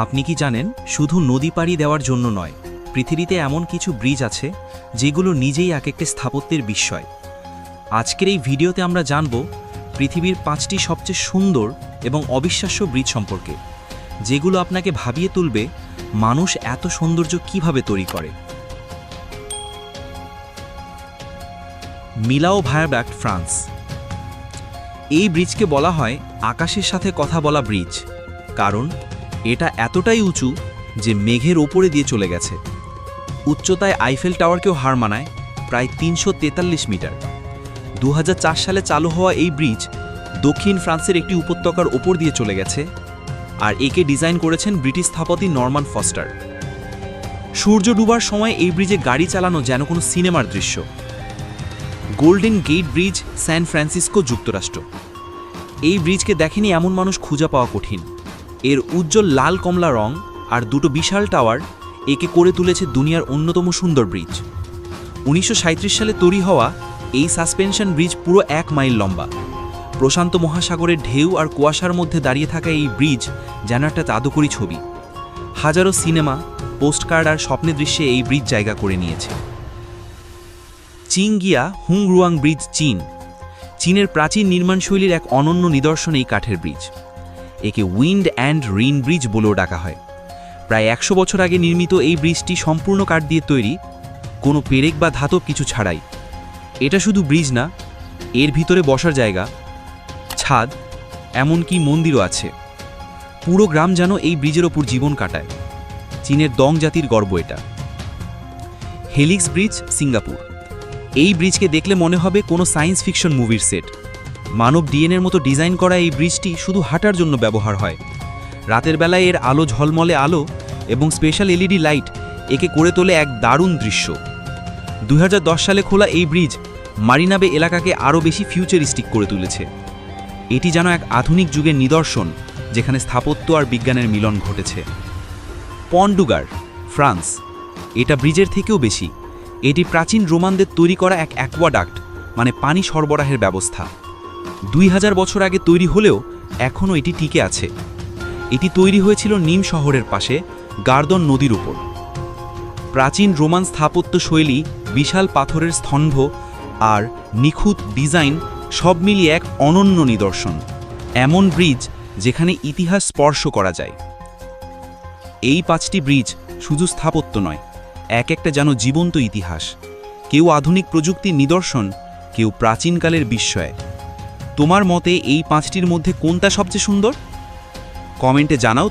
আপনি কি জানেন, শুধু নদী পাড়ি দেওয়ার জন্য নয়, পৃথিবীতে এমন কিছু ব্রিজ আছে, যেগুলো নিজেই এক একটি স্থাপত্যের বিস্ময়। আজকের এই ভিডিওতে আমরা জানব পৃথিবীর পাঁচটি সবচেয়ে সুন্দর এবং অবিশ্বাস্য ব্রিজ সম্পর্কে, যেগুলো আপনাকে ভাবিয়ে তুলবে মানুষ এত সৌন্দর্য কীভাবে তৈরি করে। মিলাও ভায়াব্যাক্ট, ফ্রান্স। এই ব্রিজকে বলা হয় আকাশের সাথে কথা বলা ব্রিজ, কারণ এটা এতটাই উঁচু যে মেঘের ওপরে দিয়ে চলে গেছে। উচ্চতায় আইফেল টাওয়ারকেও হার মানায় প্রায় তিনশো তেতাল্লিশ মিটার। দু হাজার চার সালে চালু হওয়া এই ব্রিজ দক্ষিণ ফ্রান্সের একটি উপত্যকার ওপর দিয়ে চলে গেছে আর একে ডিজাইন করেছেন ব্রিটিশ স্থাপতি নরমান ফস্টার। সূর্য ডুবার সময় এই ব্রিজে গাড়ি চালানো যেন কোনো সিনেমার দৃশ্য। Golden Gate Bridge, San Francisco যুক্তরাষ্ট্র। এই ব্রিজকে দেখেনি এমন মানুষ খুঁজে পাওয়া কঠিন। এর উজ্জ্বল লাল কমলা রং আর দুটো বিশাল টাওয়ার একে করে তুলেছে দুনিয়ার অন্যতম সুন্দর ব্রিজ। উনিশশো সাঁইত্রিশ সালে তৈরি হওয়া এই সাসপেনশন ব্রিজ পুরো এক মাইল লম্বা। প্রশান্ত মহাসাগরের ঢেউ আর কুয়াশার মধ্যে দাঁড়িয়ে থাকা এই ব্রিজ যেন একটা জাদুকরী ছবি। হাজারো সিনেমা, পোস্টকার্ড আর স্বপ্নের দৃশ্যে এই ব্রিজ জায়গা করে নিয়েছে। চিংগিয়া হুংরুয়াং ব্রিজ চীন। চীনের প্রাচীন নির্মাণশৈলীর এক অনন্য নিদর্শন এই কাঠের ব্রিজ। একে উইন্ড অ্যান্ড রিন ব্রিজ বলেও ডাকা হয়। প্রায় একশো বছর আগে নির্মিত এই ব্রিজটি সম্পূর্ণ কাঠ দিয়ে তৈরি, কোনো পেরেক বা ধাতব কিছু ছাড়াই। এটা শুধু ব্রিজ না, এর ভিতরে বসার জায়গা, ছাদ, এমনকি মন্দিরও আছে। পুরো গ্রাম যেন এই ব্রিজের ওপর জীবন কাটায়। চীনের দং জাতির গর্ব এটা। Helix Bridge, Singapore. এই ব্রিজকে দেখলে মনে হবে কোনো সায়েন্স ফিকশন মুভির সেট। মানব ডিএনএর মতো ডিজাইন করা এই ব্রিজটি শুধু হাঁটার জন্য ব্যবহার হয়। রাতের বেলায় এর আলো ঝলমলে আলো এবং স্পেশাল এলইডি লাইট একে করে তোলে এক দারুণ দৃশ্য। দুই হাজার দশ সালে খোলা এই ব্রিজ মারিনাবে এলাকাকে আরও বেশি ফিউচারিস্টিক করে তুলেছে। এটি যেন এক আধুনিক যুগের নিদর্শন, যেখানে স্থাপত্য আর বিজ্ঞানের মিলন ঘটেছে। পন্ডুগার, ফ্রান্স, এটা ব্রিজের থেকেও বেশি। এটি প্রাচীন রোমানদের তৈরি করা এক অ্যাকোয়াডাক্ট মানে পানি সরবরাহের ব্যবস্থা। দুই হাজার বছর আগে তৈরি হলেও এখনও এটি টিকে আছে। এটি তৈরি হয়েছিল নিম শহরের পাশে, গার্দন নদীর উপর। প্রাচীন রোমান স্থাপত্য শৈলী, বিশাল পাথরের স্তম্ভ আর নিখুঁত ডিজাইন সব মিলিয়ে এক অনন্য নিদর্শন, এমন ব্রিজ যেখানে ইতিহাস স্পর্শ করা যায়। এই পাঁচটি ব্রিজ শুধু স্থাপত্য নয়, এক একটা যেন জীবন্ত ইতিহাস। কেউ আধুনিক প্রযুক্তির নিদর্শন, কেউ প্রাচীনকালের বিস্ময়। তোমার মতে এই পাঁচটির মধ্যে কোনটা সবচেয়ে সুন্দর? কমেন্টে জানাও